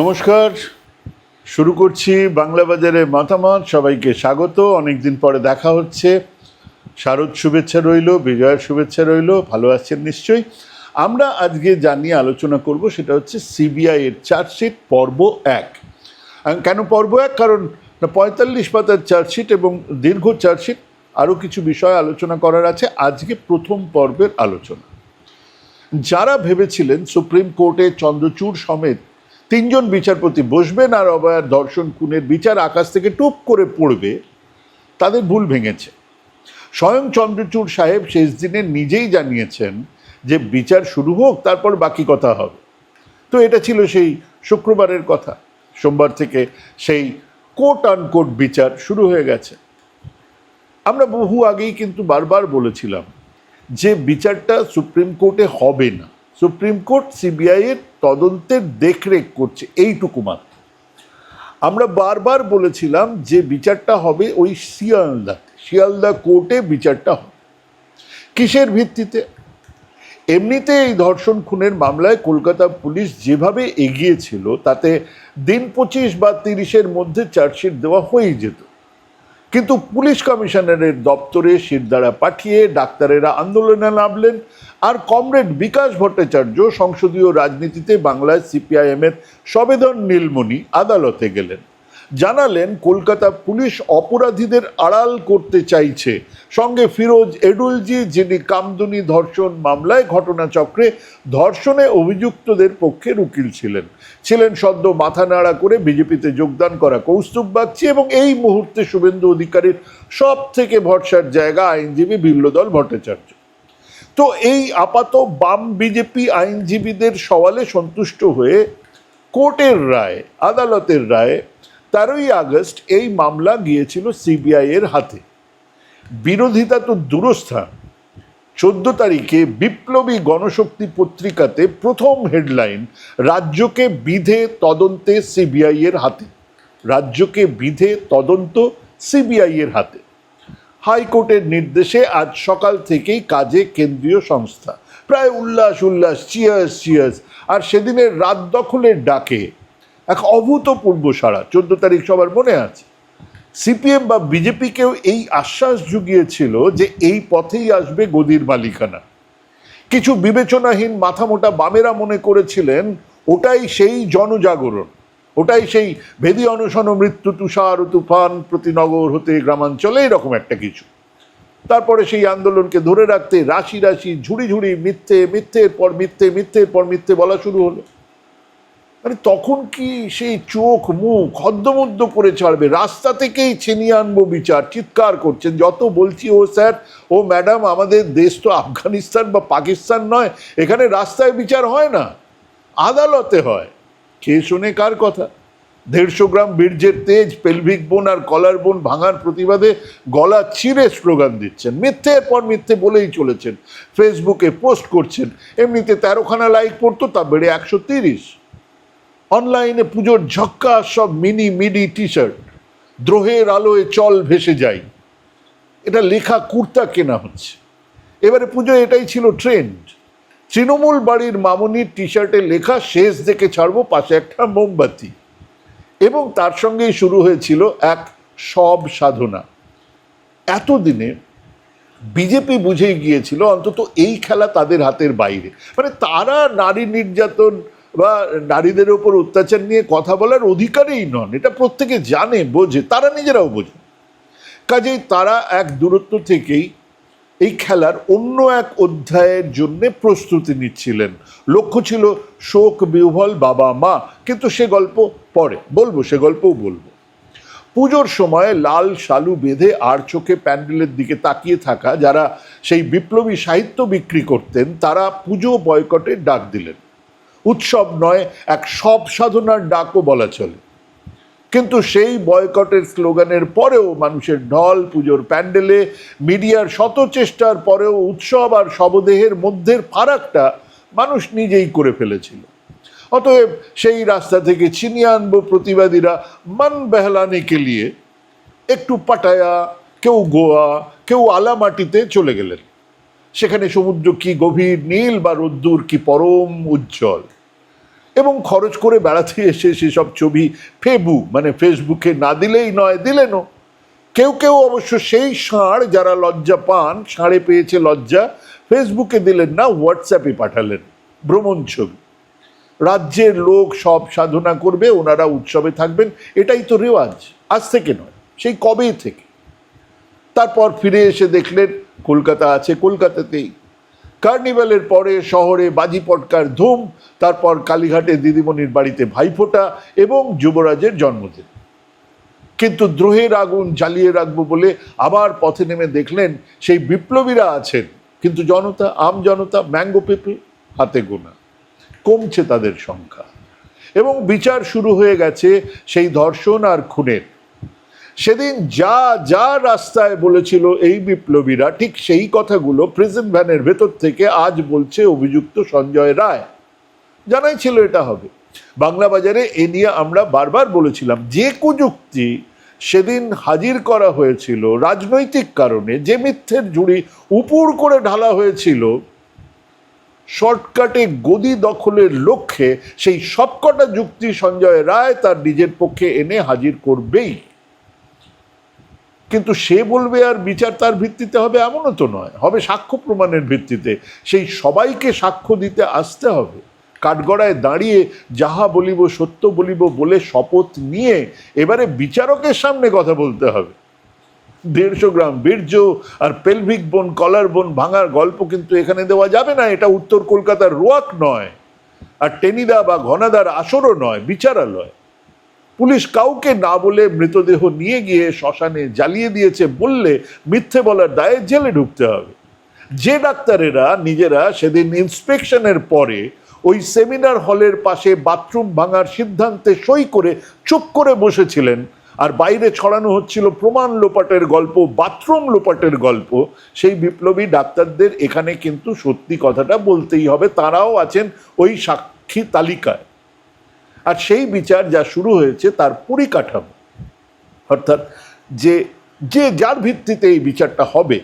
নমস্কার। শুরু করছি বাংলা বাজারে মতামত। সবাইকে স্বাগত। অনেকদিন পরে দেখা হচ্ছে। শারদ শুভেচ্ছা রইল, বিজয়ের শুভেচ্ছা রইল, ভালো আছেন নিশ্চয়ই। আমরা আজকে যা নিয়ে আলোচনা করব সেটা হচ্ছে সিবিআই এর চার্জশিট পর্ব এক। কেন পর্ব এক? কারণ পঁয়তাল্লিশ পাতার চার্জশিট এবং দীর্ঘ চার্জশিট আরও কিছু বিষয় আলোচনা করার আছে। আজকে প্রথম পর্বের আলোচনা। যারা ভেবেছিলেন সুপ্রিম কোর্টে চন্দ্রচূড় সমেত তিনজন বিচারপতি বসবেন আর অভয়ার দর্শন, খুনের বিচার আকাশ থেকে টুপ করে পড়বে, তাদের ভুল ভেঙেছে। স্বয়ং চন্দ্রচূড় সাহেব শেষ দিনে নিজেই জানিয়েছেন যে বিচার শুরু হোক, তারপর বাকি কথা হবে। তো এটা ছিল সেই শুক্রবারের কথা। সোমবার থেকে সেই কোর্ট আনকোর্ট বিচার শুরু হয়ে গেছে। আমরা বহু আগেই কিন্তু বারবার বলেছিলাম যে বিচারটা সুপ্রিম কোর্টে হবে না। সুপ্রিম কোর্ট, সিবিআই এর তদন্তের দেখরেখ করছে, এইটুকু মাত্র। আমরা বারবার বলেছিলাম যে বিচারটা হবে ওই শিয়ালদা শিয়ালদা কোর্টে বিচারটা হবে। কিসের ভিত্তিতে? এমনিতে এই ধর্ষণ খুনের মামলায় কলকাতা পুলিশ যেভাবে এগিয়েছিল তাতে দিন পঁচিশ বা তিরিশের মধ্যে চার্জশিট দেওয়া হয়েই যেত। কিন্তু পুলিশ কমিশনারের দপ্তরে শিরদাঁড়া পাঠিয়ে ডাক্তারেরা আন্দোলনে নামলেন। আর কমরেড বিকাশ ভট্টাচার্য সংসদীয় রাজনীতিতে বাংলায় সিপিআইএমের সবেদন নীলমণি আদালতে গেলেন। জানালেন, কলকাতা পুলিশ অপরাধীদের আড়াল করতে চাইছে। সঙ্গে ফিরোজ এডুলজি, যিনি কামদুনি ধর্ষণ মামলায় ঘটনাচক্রে ধর্ষণে অভিযুক্তদের পক্ষের উকিল ছিলেন। ছিলেন সদ্য মাথা নাড়া করে বিজেপিতে যোগদান করা কৌস্তুভ বাগচি এবং এই মুহূর্তে শুভেন্দু অধিকারীর সব থেকে ভরসার জায়গা আইনজীবী বিল্লদল ভট্টাচার্য। তো এই আপাত বাম বিজেপি আইনজীবীদের সওয়ালে সন্তুষ্ট হয়ে কোর্টের রায়, আদালতের রায় তেরোই আগস্ট এই মামলা গিয়েছিল সিবিআই এর হাতে। বিরোধিতা তো দূরস্থান চোদ্দ তারিখে বিপ্লবী গণশক্তি পত্রিকাতে প্রথম হেডলাইন, রাজ্যকে বিধে তদন্তে সিবিআই এর হাতে। রাজ্যকে বিধে তদন্ত সিবিআই এর হাতে। হাইকোর্টের নির্দেশে আজ সকাল থেকেই কাজে কেন্দ্রীয় সংস্থা। প্রায় উল্লাস উল্লাস চিয়ার্স চিয়ার্স আর সেদিনের রাত দখলের ডাকে এক অভূতপূর্ব সাড়া, চোদ্দ তারিখ সবার মনে আছে। সিপিএম বা বিজেপিকেও এই আশ্বাস জুগিয়েছিল যে এই পথেই আসবে গদির মালিকানা। কিছু বিবেচনাহীন মাথামোটা বামেরা মনে করেছিলেন, ওটাই সেই জনজাগরণ, ওটাই সেই ভেদি অনশন মৃত্যু তুষার তুফান প্রতিনগর হতে গ্রামাঞ্চলে এরকম একটা কিছু। তারপরে সেই আন্দোলনকে ধরে রাখতে রাশি রাশি ঝুড়ি ঝুড়ি মিথ্যে, মিথ্যের পর মিথ্যে, মিথ্যের পর মিথ্যে বলা শুরু হলো। মানে তখন কি সেই চোখ মুখ হদ্দমদ্দ করে ছাড়বে? রাস্তা থেকেই ছিনিয়ে আনব বিচার। চিৎকার করছেন। যত বলছি, ও স্যার, ও ম্যাডাম, আমাদের দেশ তো আফগানিস্তান বা পাকিস্তান নয়, এখানে রাস্তায় বিচার হয় না, আদালতে হয়। কে শোনে কার কথা? দেড়শো গ্রাম বীর্যের তেজ, পেলভিক বোন আর কলার বোন ভাঙার প্রতিবাদে গলা চিরে স্লোগান দিচ্ছেন। মিথ্যের পর মিথ্যে বলেই চলেছেন। ফেসবুকে পোস্ট করছেন। এমনিতে তেরোখানা লাইক পড়তো, তা বেড়ে একশো তিরিশ। অনলাইনে পুজোর ঝক্কা, সব মিনি মিডি টি শার্ট দ্রোহের আলোয় চল ভেসে যাই। এটা লেখা কুর্তা কেনা হচ্ছে। এবারে পুজো এটাই ছিল ট্রেন্ড তৃণমূল বাড়ির মামনির টি শার্টে লেখা, শেষ দেখে ছাড়বো, পাশে একটা মোমবাতি। এবং তার সঙ্গেই শুরু হয়েছিল এক সব সাধনা। এতদিনে বিজেপি বুঝে গিয়েছিল অন্তত এই খেলা তাদের হাতের বাইরে। মানে তারা নারী নির্যাতন বা নারীদের ওপর অত্যাচার নিয়ে কথা বলার অধিকারেই নন, এটা প্রত্যেকে জানে, বোঝে, তারা নিজেরাও বোঝে। কাজেই তারা এক দূরত্ব থেকেই এই খেলার অন্য এক অধ্যায়ের জন্য প্রস্তুতি নিচ্ছিলেন। লক্ষ্য ছিল শোক, বিহ্বল, বাবা, মা, কিন্তু সে গল্প পরে, বলব, সে গল্পও বলব। পুজোর সময় লাল শালু বেঁধে আর চোখে প্যান্ডেলের দিকে তাকিয়ে থাকা যারা সেই বিপ্লবী সাহিত্য বিক্রি করতেন, তারা পুজো বয়কটের ডাক দিলেন। উৎসব নয়, এক সব সাধনার ডাকও বলা চলে। কিন্তু সেই বয়কটের স্লোগানের পরেও মানুষের ঢল, পুজোর প্যান্ডেলে, মিডিয়ার শত চেষ্টার পরেও উৎসব আর শবদেহের মধ্যের ফারাকটা মানুষ নিজেই করে ফেলেছিল। অতএব সেই রাস্তা থেকে ছিনিয়ে আনব প্রতিবাদীরা মন বেহলানে কে লিয়ে একটু পাটায়া, কেউ গোয়া, কেউ আলামাটিতে চলে গেলেন। সেখানে সমুদ্র কি গভীর নীল বা রোদ্দুর কি পরম উজ্জ্বল? এবং খরচ করে বেড়াতে এসে সেসব ছবি ফেবু মানে ফেসবুকে না দিলেই নয় দিলেনও কেউ কেউ অবশ্য সেই ষাঁড় যারা লজ্জা পান, ষাঁড়ে পেয়েছে লজ্জা ফেসবুকে দিলেন না হোয়াটসঅ্যাপে পাঠালেন ভ্রমণ ছবি। রাজ্যের লোক সব সাধনা করবে, ওনারা উৎসবে থাকবেন, এটাই তো রেওয়াজ, আজ থেকে নয়, সেই কবে থেকে? তারপর ফিরে এসে দেখলেন কলকাতা আছে, কলকাতাতেই। কার্নিভালের পরে শহরে বাজি পটকার ধুম, তারপর কালীঘাটে দিদিমণির বাড়িতে ভাইফোঁটা এবং যুবরাজের জন্মদিন। কিন্তু দ্রোহের আগুন জ্বালিয়ে রাখব বলে আবার পথে নেমে দেখলেন সেই বিপ্লবীরা আছেন। কিন্তু জনতা, আম জনতা, ম্যাঙ্গো পিপল হাতে গোনা। কমছে তাদের সংখ্যা। এবং বিচার শুরু হয়ে গেছে সেই ধর্ষণ আর খুনের। সেদিন যা যা রাস্তায় বলেছিল এই বিপ্লবীরা, ঠিক সেই কথাগুলো প্রেজেন্ট ভ্যানের ভেতর থেকে আজ বলছে অভিযুক্ত সঞ্জয় রায়। জানাই ছিল এটা হবে। বাংলা বাজারে এ নিয়ে আমরা বারবার বলেছিলাম, যে কুযুক্তি সেদিন হাজির করা হয়েছিল রাজনৈতিক কারণে, যে মিথ্যের ঝুড়ি উপুর করে ঢালা হয়েছিল, শর্টকাটে গদি দখলের লক্ষ্যে সেই সবকটা যুক্তি সঞ্জয় রায় তার নিজের পক্ষে এনে হাজির করবেই। কিন্তু সে বলবে আর বিচার তার ভিত্তিতে হবে এমনও তো নয়, হবে সাক্ষ্য প্রমাণের ভিত্তিতে। সেই সবাইকে সাক্ষ্য দিতে আসতে হবে। কাঠগড়ায় দাঁড়িয়ে যাহা বলিব সত্য বলিব বলে শপথ নিয়ে এবারে বিচারকের সামনে কথা বলতে হবে। দেড়শো গ্রাম বীর্য আর পেলভিক বোন কলার বোন ভাঙার গল্প কিন্তু এখানে দেওয়া যাবে না, এটা উত্তর কলকাতার রোয়াক নয়। আর টেনিদা বা ঘনাদার আসরও নয়, বিচারালয়। পুলিশ কাউকে না বলে মৃতদেহ নিয়ে গিয়ে শ্মশানে জ্বালিয়ে দিয়েছে বললে মিথ্যে বলার দায়ে জেলে ঢুকতে হবে। যে ডাক্তারেরা নিজেরা সেদিন ইন্সপেকশনের পরে ওই সেমিনার হলের পাশে বাথরুম ভাঙার সিদ্ধান্তে সই করে চুপ করে বসেছিলেন আর বাইরে ছড়ানো হচ্ছিল প্রমাণ লোপাটের গল্প, বাথরুম লোপাটের গল্প, সেই বিপ্লবী ডাক্তারদের এখানে কিন্তু সত্যি কথাটা বলতেই হবে। তারাও আছেন ওই সাক্ষী তালিকায়। আর সেই বিচার যা শুরু হয়েছে তার পরিকাঠামো। অর্থাৎ যে যে যার ভিত্তিতে এই বিচারটা হবে,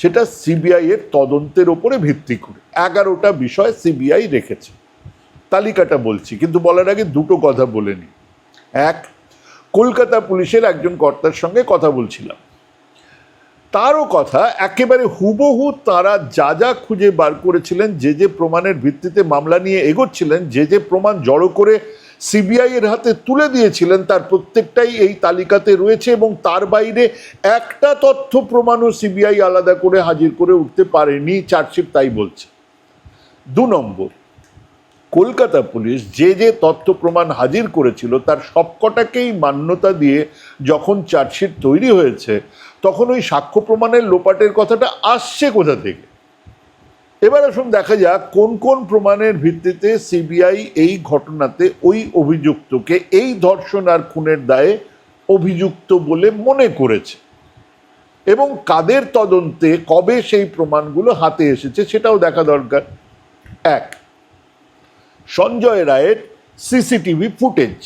সেটা সিবিআই এর তদন্তের ওপরে ভিত্তি করে। এগারোটা বিষয় সিবিআই রেখেছে। তালিকাটা বলছি, কিন্তু বলার আগে দুটো কথা বলে নিই। এক, কলকাতা পুলিশের একজন কর্তার সঙ্গে কথা বলছিলাম। তারও কথা, একেবারে হুবহু তারা যা যা খুঁজে বার করেছিলেন, যে যে প্রমাণের ভিত্তিতে মামলা নিয়ে এগোচ্ছিলেন, যে যে প্রমাণ জড়ো করে সিবিআই এর হাতে তুলে দিয়েছিলেন তার প্রত্যেকটাই এই তালিকাতে রয়েছে এবং তার বাইরে একটা তথ্য প্রমাণও সিবিআই আলাদা করে হাজির করে উঠতে পারেনি, চার্জশিট তাই বলছে। দু নম্বর, কলকাতা পুলিশ যে যে তথ্য প্রমাণ হাজির করেছিল তার সবকটাকেই মান্যতা দিয়ে যখন চার্জশিট তৈরি হয়েছে, তখন ওই সাক্ষ্য প্রমাণের লোপাটের কথাটা আসছে কোথা থেকে? এবার আসুন দেখা যাক কোন কোন প্রমাণের ভিত্তিতে সিবিআই এই ঘটনাতে ওই অভিযুক্তকে এই ধর্ষণ আর খুনের দায়ে অভিযুক্ত বলে মনে করেছে। এবং কাদের তদন্তে কবে সেই প্রমাণগুলো হাতে এসেছে সেটাও দেখা দরকার। এক, সঞ্জয় রায়ের সিসিটিভি ফুটেজ।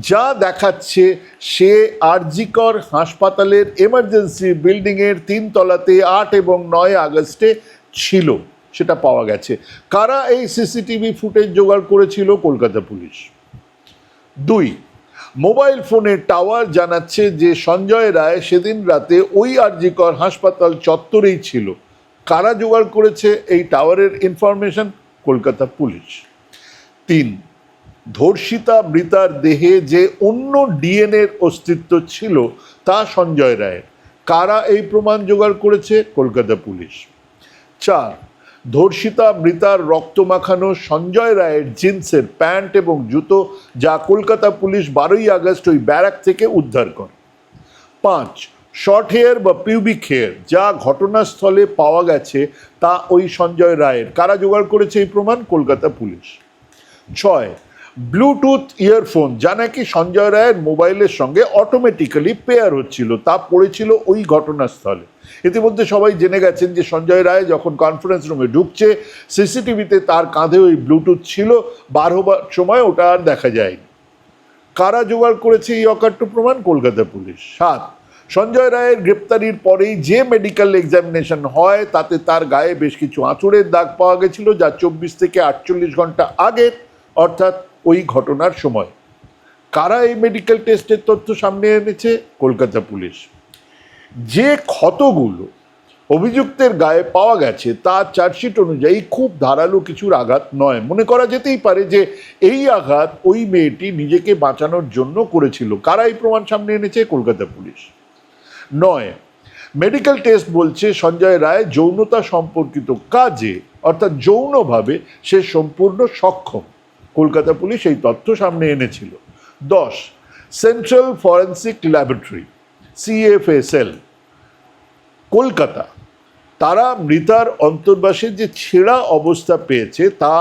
যা দেখাচ্ছে সে আরজিকর হাসপাতালের এমার্জেন্সি বিল্ডিংয়ের তিন তলাতে আট এবং নয় আগস্টে ছিল, সেটা পাওয়া গেছে। কারা এই সিসিটিভি ফুটেজ জোগাড় করেছিল? কলকাতা পুলিশ। দুই, মোবাইল ফোনের টাওয়ার জানাচ্ছে যে সঞ্জয় রায় সেদিন রাতে ওই আরজিকর হাসপাতাল চত্বরেই ছিল। কারা জোগাড় করেছে এই টাওয়ারের ইনফরমেশন কলকাতা পুলিশ। তিন, ধর্ষিতা মৃতার দেহে যে অন্য ডিএনএর অস্তিত্ব ছিল তা সঞ্জয় রায়ের। কারা এই প্রমাণ জোগাড় করেছে? কলকাতা পুলিশ। চার, ধর্ষিতা মৃতার রক্ত মাখানো সঞ্জয় রায়ের জিন্সের প্যান্ট এবং জুতো যা কলকাতা পুলিশ বারোই আগস্ট ওই ব্যারাক থেকে উদ্ধার করে। পাঁচ, শর্ট হেয়ার বা পিউবিক হেয়ার যা ঘটনাস্থলে পাওয়া গেছে তা ওই সঞ্জয় রায়ের। কারা জোগাড় করেছে এই প্রমাণ? কলকাতা পুলিশ। ছয়, ব্লুটুথ ইয়ারফোন, যা নাকি সঞ্জয় রায়ের মোবাইলের সঙ্গে অটোমেটিক্যালি পেয়ার হচ্ছিল, তা পড়েছিল ওই ঘটনাস্থলে। ইতিমধ্যে সবাই জেনে গেছেন যে সঞ্জয় রায় যখন কনফারেন্স রুমে ঢুকছে সিসিটিভিতে তার কাঁধে ওই ব্লুটুথ ছিল, বার হবার সময় ওটা আর দেখা যায়নি। কারা জোগাড় করেছে এই অকাট্য প্রমাণ? কলকাতা পুলিশ। সাত, সঞ্জয় রায়ের গ্রেপ্তারির পরেই যে মেডিকেল এক্সামিনেশন হয়, তাতে তার গায়ে বেশ কিছু আঁচড়ের দাগ পাওয়া গেছিল, যা চব্বিশ থেকে আটচল্লিশ ঘণ্টা আগের, অর্থাৎ ওই ঘটনার সময়। কারা এই মেডিকেল টেস্টের তথ্য সামনে এনেছে? কলকাতা পুলিশ। যে ক্ষতগুলো অভিযুক্তের গায়ে পাওয়া গেছে, তা চার্জশিট অনুযায়ী খুব ধারালো কিছুর আঘাত নয়। মনে করা যেতেই পারে যে এই আঘাত ওই মেয়েটি নিজেকে বাঁচানোর জন্য করেছিল। কারা এই প্রমাণ সামনে এনেছে? কলকাতা পুলিশ। নয়, মেডিকেল টেস্ট বলছে সঞ্জয় রায় যৌনতা সম্পর্কিত কাজে, অর্থাৎ যৌনভাবে সে সম্পূর্ণ সক্ষম। কলকাতা পুলিশ এই তথ্য সামনে এনেছিল। দশ, central forensic laboratory. CFSL Kolkata, তারা মৃতার অন্তর্বাসে যে ছেঁড়া অবস্থা পেয়েছে তা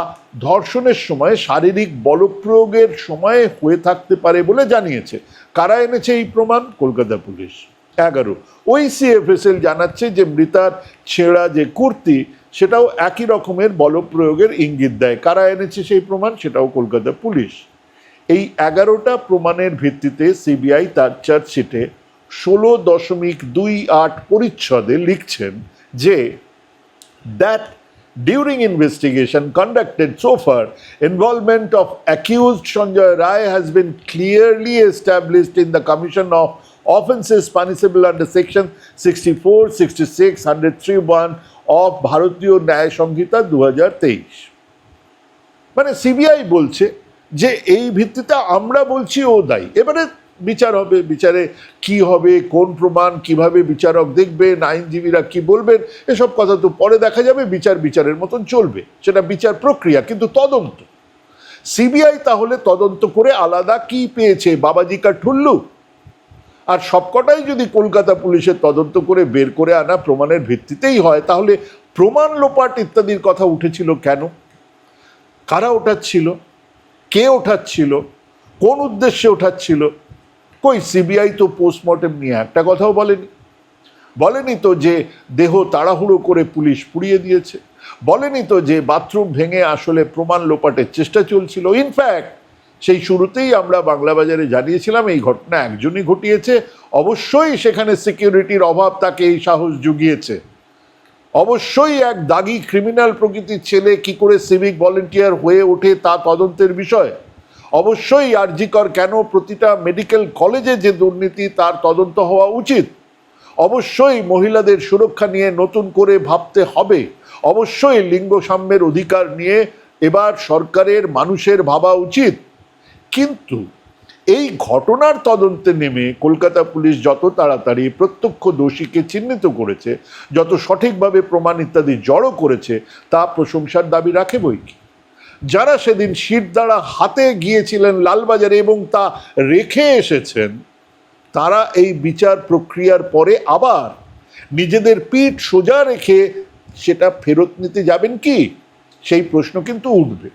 ধর্ষণের সময়, শারীরিক বলপ্রয়োগের সময় হয়ে থাকতে পারে বলে জানিয়েছে। কারা এনেছে এই প্রমাণ? কলকাতা পুলিশ। এগারো, ওই সিএফএসএল জানাচ্ছে যে মৃতার ছেঁড়া যে কুর্তি, সেটাও একই রকমের বলপ্রয়োগের ইঙ্গিত দেয়। কারা এনেছে সেই প্রমাণ? সেটাও কলকাতা পুলিশ। এই এগারোটা প্রমাণের ভিত্তিতে সিবিআই তার চার্জশিটে ষোলো দশমিক দুই আট পরিচ্ছদে লিখছেন যে that during investigation conducted so far involvement of accused Sanjay Roy has been clearly established in the commission of offences punishable under section sixty four sixty six hundred three one of Bharatiya Nyaya Sanhita দু তেইশ মানে CBI বলছে যে, এই ভিত্তিতে আমরা বলছি ও দায়ী। এবারে বিচার হবে, বিচারে কি হবে, কোন প্রমাণ, কীভাবে বিচারক দেখবেন আইনজীবীরা কি বলবেন, এসব কথা তো পরে দেখা যাবে, বিচার বিচারের মতন চলবে। সেটা বিচার প্রক্রিয়া, কিন্তু তদন্ত। সিবিআই তাহলে তদন্ত করে আলাদা কি পেয়েছে, বাবাজি কা ঠুল্লু? আর সবকটাই যদি কলকাতা পুলিশের তদন্ত করে বের করে আনা প্রমাণের ভিত্তিতেই হয়, তাহলে প্রমাণ লোপাট ইত্যাদির কথা উঠেছিল কেন? কারা ওঠাচ্ছিল? কে ওঠাচ্ছিল? কোন উদ্দেশ্যে ওঠাচ্ছিল? কই সিবিআই তো পোস্টমর্টেম নিয়ে একটা কথাও বলেনি। বলেনি তো যে দেহ তাড়াহুড়ো করে পুলিশ পুড়িয়ে দিয়েছে। বলেনি তো যে বাথরুম ভেঙে আসলে প্রমাণ লোপাটের চেষ্টা চলছিল। ইনফ্যাক্ট সেই শুরুতেই আমরা বাংলা বাজারে জানিয়েছিলাম এই ঘটনা একজনই ঘটিয়েছে। অবশ্যই সেখানে সিকিউরিটির অভাব তাকে এই সাহস জুগিয়েছে। অবশ্যই এক দাগি ক্রিমিনাল প্রকৃতির ছেলে কি করে সিভিক ভলেন্টিয়ার হয়ে ওঠে তা তদন্তের বিষয়। অবশ্যই আরজিকর কেন প্রতিটা মেডিকেল কলেজে যে দুর্নীতি তার তদন্ত হওয়া উচিত? অবশ্যই মহিলাদের সুরক্ষা নিয়ে নতুন করে ভাবতে হবে। অবশ্যই লিঙ্গ সাম্যের অধিকার নিয়ে এবার সরকারের মানুষের ভাবা উচিত। কিন্তু এই ঘটনার তদন্তে নেমে কলকাতা পুলিশ যত তাড়াতাড়ি প্রত্যক্ষ দোষীকে চিহ্নিত করেছে, যত সঠিকভাবে প্রমাণ ইত্যাদি জড়ো করেছে, তা প্রশংসার দাবি রাখে বই কি? যারা সেদিন শিরদাঁড়া হাতে গিয়েছিলেন লালবাজারে এবং তা রেখে এসেছেন, তারা এই বিচার প্রক্রিয়ার পরে আবার নিজেদের পিঠ সোজা রেখে সেটা ফেরত নিতে যাবেন কি? সেই প্রশ্ন কিন্তু উঠবে।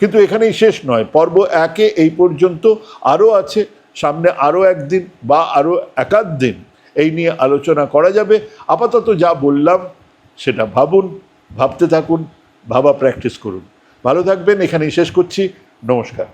কিন্তু এখানেই শেষ নয়, পর্ব একে এই পর্যন্ত আরও আছে, সামনে আরও একদিন বা আরও একাধ দিন এই নিয়ে আলোচনা করা যাবে। আপাতত যা বললাম সেটা ভাবুন, ভাবতে থাকুন, ভাবা প্র্যাকটিস করুন। ভালো থাকবেন এখানেই শেষ করছি। নমস্কার।